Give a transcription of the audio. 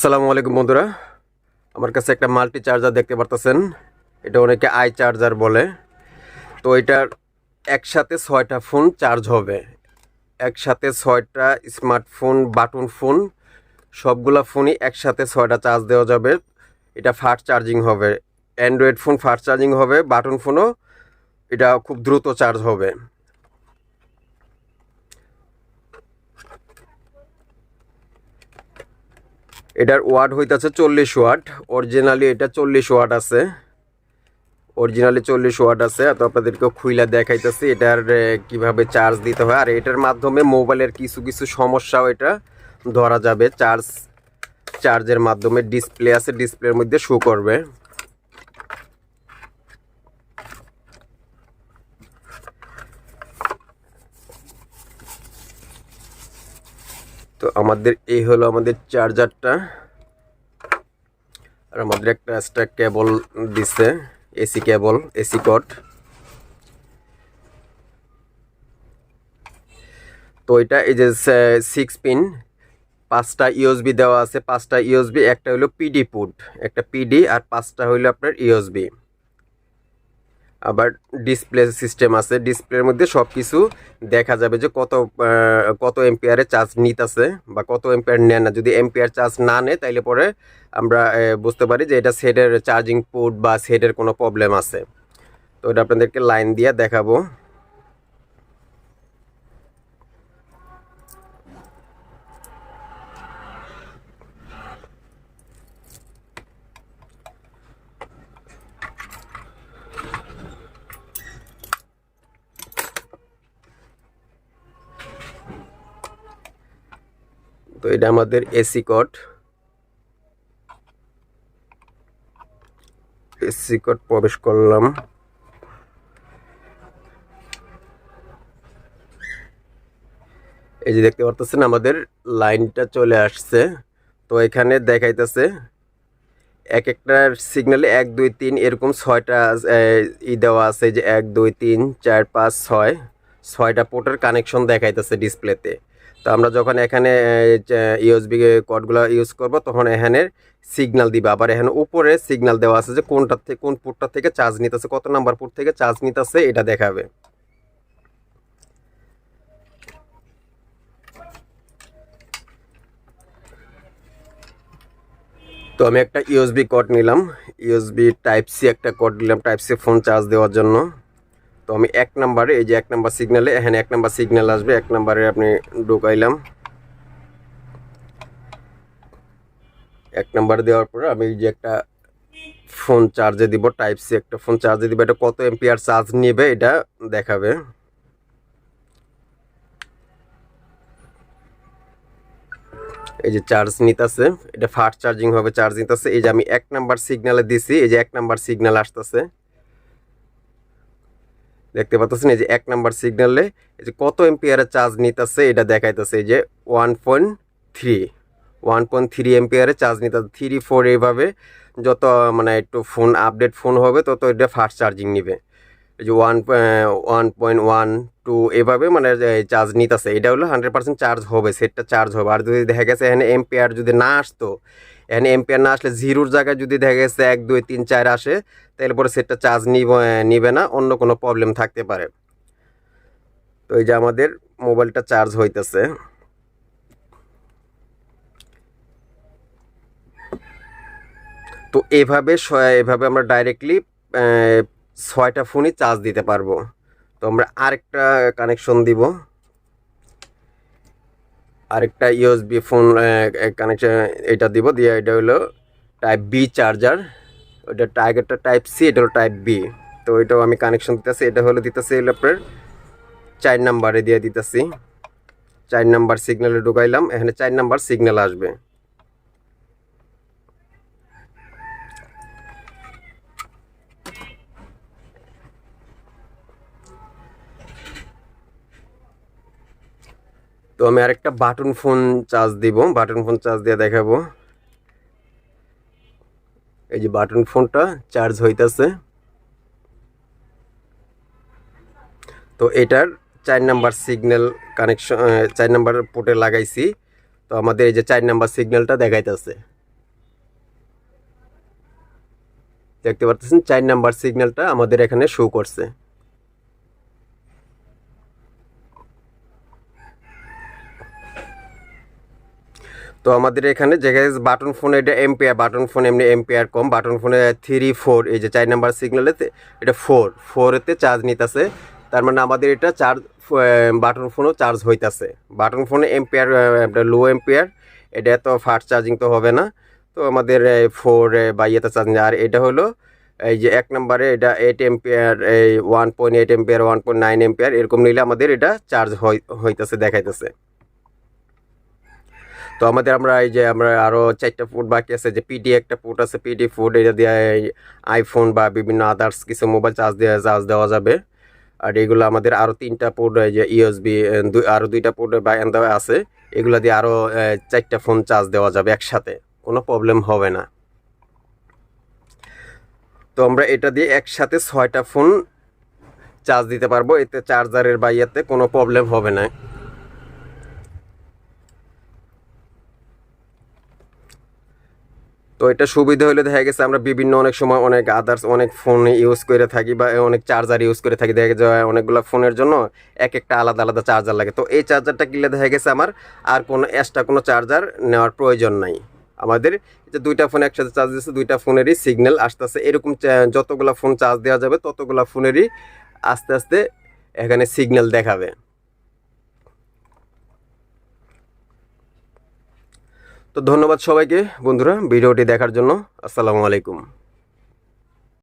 আসসালামু আলাইকুম, বন্ধুরা। আমার কাছে একটা মাল্টি চার্জার দেখতে পারতেছেন। এটা অনেকে আই চার্জার বলে। তো এটার একসাথে ছয়টা ফোন চার্জ হবে। একসাথে ছয়টা স্মার্টফোন বাটন ফোন সবগুলা ফোনই একসাথে ছয়টা চার্জ দেওয়া যাবে। এটা ফাস্ট চার্জিং হবে। অ্যান্ড্রয়েড ফোন ফাস্ট চার্জিং হবে বাটন ফোনও এটা খুব দ্রুত চার্জ হবে। এটার ওয়াট হইতাছে চল্লিশ ওয়াট। অরিজিনালি এটা চল্লিশ ওয়াট আছে। অরিজিনালি চল্লিশ ওয়াট আছে। তো আপনাদেরকে খুইলা দেখাইতেছি এটার কীভাবে চার্জ দিতে হয়। আর এটার মাধ্যমে মোবাইলের কিছু কিছু সমস্যাও এটা ধরা যাবে। চার্জ চার্জের মাধ্যমে ডিসপ্লে আছে। ডিসপ্লের মধ্যে শো করবে। তো আমাদের এই হলো আমাদের চার্জারটা আর আমাদের একটা এক্সট্রা কেবল দিছে এসি কেবল এসি কট তো এটা এই যে সিক্স পিন পাঁচটা ইউএসবি দেওয়া আছে, পাঁচটা ইউএসবি একটা হলো পিডি পুট একটা পিডি আর পাঁচটা হইল আপনার ইউএসবি আবার ডিসপ্লে সিস্টেম আছে। ডিসপ্লের মধ্যে সব কিছু দেখা যাবে যে কত কত এম্পিয়ারে চার্জ নিতেছে বা কত এম্পিয়ার নেয় না। যদি এম্পিয়ার চার্জ না নেয়, তাইলে পরে আমরা বুঝতে পারি যে এটা সেটের চার্জিং পোর্ট বা সেটের কোনো প্রবলেম আছে। তো এটা আপনাদেরকে লাইন দিয়ে দেখাবো। তো এটা আমাদের এসি কোড এসি কোড প্রবেশ করলাম। এই যে দেখতে পারতেছেন আমাদের লাইনটা চলে আসছে। তো এখানে দেখাইতেছে এক একটা সিগন্যালে এক, দুই, তিন এরকম ছয়টা ই দেওয়া আছে যে এক, দুই, তিন, চার, পাঁচ, ছয়, ছয়টা পোর্টের কানেকশন দেখাইতেছে ডিসপ্লেতে তো আমরা যখন এখানে ইউএসবি কডগুলো ইউজ করব, তখন এখানে সিগনাল দিবে। আবার এখানে উপরে সিগনাল দেওয়া আছে যে, কোনটা থেকে কোন পোর্টটা থেকে চার্জ নিতেছে, কত নাম্বার পোর্ট থেকে চার্জ নিতেছে, এটা দেখাবে। তো আমি একটা ইউএসবি কড নিলাম। ইউএসবি টাইপ সি একটা কড নিলাম টাইপ সি ফোন চার্জ দেওয়ার জন্য। তো আমি এক নাম্বারে, এই যে এক নাম্বার সিগন্যালে এখানে এক নাম্বার সিগন্যাল আসবে, এক নাম্বারে আপনি ঢুকাইলাম। এক নাম্বার দেওয়ার পরে আমি যে একটা ফোন চার্জে দিব টাইপ সি একটা ফোন চার্জে দিব, এটা কত এম্পিয়ার চার্জ নেবে এটা দেখাবে। এই যে চার্জ নিতেছে, এটা ফাস্ট চার্জিং হবে চার্জ নিতেছে। এই যে আমি এক নাম্বার সিগন্যালে দিছি, এই যে এক নাম্বার সিগন্যাল আসতেছে। দেখতে পাচ্ছেন, এই যে এক নাম্বার সিগন্যালে এই যে কত এম্পিয়ারের চার্জ নিতেছে, এটা দেখাইতেছে, এই যে one point three, one point three এম্পিয়ারে charge নিতেছে, থ্রি ফোর এইভাবে যত মানে একটু ফোন, আপডেট ফোন হবে, তত এটা ফাস্ট চার্জিং নিবে। এই যে one one point one two এভাবে মানে চার্জ নিতেছে, এটা হলো হান্ড্রেড পার্সেন্ট চার্জ হবে, সেটটা চার্জ হবে। আর যদি দেখা গেছে এখানে এম্পিয়ার যদি না আসতো এখানে এম্পিয়ার না আসলে জিরোর জায়গায় যদি দেখা গেছে এক, দুই, তিন, চার আসে, তাহলে পরে সেটটা চার্জ নিব না, অন্য কোনো প্রবলেম থাকতে পারে। তো এই যে আমাদের মোবাইলটা চার্জ হইতেছে। তো এভাবে এভাবে আমরা ডাইরেক্টলি ছয়টা ফোনই চার্জ দিতে পারব। তো আমরা আরেকটা কানেকশন দিব। আরেকটা ইউএসবি ফোন কানেকশন এটা দিব দিয়ে এটা হলো টাইপ বি চার্জার ওইটা টাইগারটা টাইপ সি এটা হলো টাইপ বি তো ওইটাও আমি কানেকশন দিতেছি, এটা হলো দিতেছি হলো আপনার চার নাম্বারে দিয়ে দিতেছি। চার নাম্বার সিগনালে ঢুকাইলাম, এখানে চার নাম্বার সিগনাল আসবে। তো আমি আরেকটা বাটন ফোন চার্জ দিব। বাটন ফোন চার্জ দিয়ে দেখাবো। এই যে বাটন ফোনটা চার্জ হইতেছে। তো এটার চার নাম্বার সিগন্যাল কানেকশন চার নাম্বার পোর্টে লাগাইছি। তো আমাদের এই যে চার নাম্বার সিগন্যালটা দেখাইতেছে। দেখতে পারতেছেন? চার নাম্বার সিগন্যালটা আমাদের এখানে শো করছে। তো আমাদের এখানে যেখানে বাটন ফোন এটা এম্পিয়ার বাটন ফোন এমনি এম্পিয়ার কম। বাটন ফোনে থ্রি ফোর এই যে চার নাম্বার সিগন্যালেতে এটা ফোর ফোরেতে চার্জ নিতেছে। তার মানে আমাদের এটা চার্জ বাটন ফোনও চার্জ হইতাছে। বাটন ফোনে এম্পিয়ার লো এম্পিয়ার এটা এত ফাস্ট চার্জিং তো হবে না। তো আমাদের ফোর বা ইয়েতে চার্জিং আর এটা হলো, এই যে এক নম্বরে এটা এইট এম্পিয়ার এই one point eight ampere one point nine ampere এরকম নিলে আমাদের এটা চার্জ হইতেছে, দেখাইতেছে। তো আমাদের আমরা এই যে আমরা আরও চারটা ফুট বাকি আছে, যে পিডি একটা ফুট আছে পিডি ফুট এটা দিয়ে আইফোন বা বিভিন্ন আদার্স কিছু মোবাইল চার্জ দিয়ে চার্জ দেওয়া যাবে। আর এগুলো আমাদের আরও তিনটা এই যে ইউএসবি দুই আরও দুইটা ফুট বায়ান দেওয়া আছে, এগুলো দিয়ে আরও চারটা ফোন চার্জ দেওয়া যাবে একসাথে, কোনো প্রবলেম হবে না। তো আমরা এটা দিয়ে একসাথে ছয়টা ফোন চার্জ দিতে পারব, এতে চার্জারের বা ইয়েতে কোনো প্রবলেম হবে না। তো এটা সুবিধা হলে দেখা গেছে আমরা বিভিন্ন অনেক সময় অনেক আদার্স অনেক ফোন ইউজ করে থাকি বা অনেক চার্জার ইউজ করে থাকি। দেখা যায় অনেকগুলো ফোনের জন্য এক একটা আলাদা আলাদা চার্জার লাগে। তো এই চার্জারটা কিনলে দেখা গেছে আমার আর কোনো এক্সট্রা কোনো চার্জার নেওয়ার প্রয়োজন নাই। আমাদের যে দুইটা ফোন একসাথে চার্জ দিচ্ছে, দুইটা ফোনেরই সিগন্যাল আস্তে আস্তে এরকম যতগুলো ফোন চার্জ দেওয়া যাবে, ততগুলো ফোনেরই আস্তে আস্তে এখানে সিগন্যাল দেখাবে। তো ধন্যবাদ সবাইকে বন্ধুরা ভিডিওটি দেখার জন্য। আসসালামু আলাইকুম।